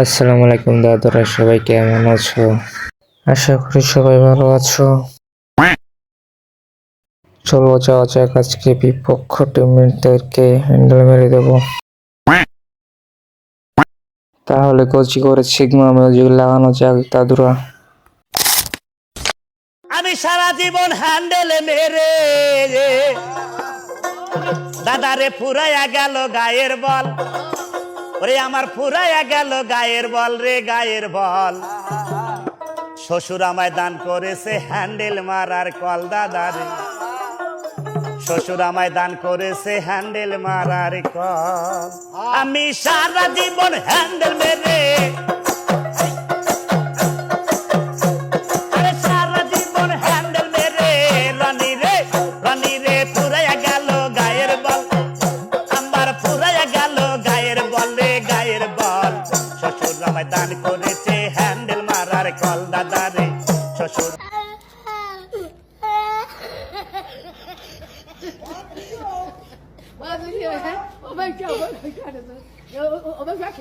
আসসালামু আলাইকুম দাদুরা, সবাই কেমন আছো? আশা করি সবাই ভালো আছো। চলো যাওয়া যাক, আজকে বিপক্ষ টিমমেটদেরকে হ্যান্ডেল মেরে দেব। তাহলে কচি করে সিগমা মিউজিক লাগানো যাক দাদুরা। আমি সারা জীবন হ্যান্ডেলে মেরে দাদারে ফুরাইয়া গেল গায়ের বল। ওরে আমার ফুরাইয়া গেল গায়ের বল রে গায়ের বল। শ্বশুর আমায় দান করেছে হ্যান্ডেল মারার কল দাদারে শ্বশুর আমায় দান করেছে হ্যান্ডেল মারার কল। আমি সারা জীবন হ্যান্ডেল আমায় দান করেছে হ্যান্ডেল মারার কল দাদা রে শ্বশুর Oh my god, oh my god, oh my god.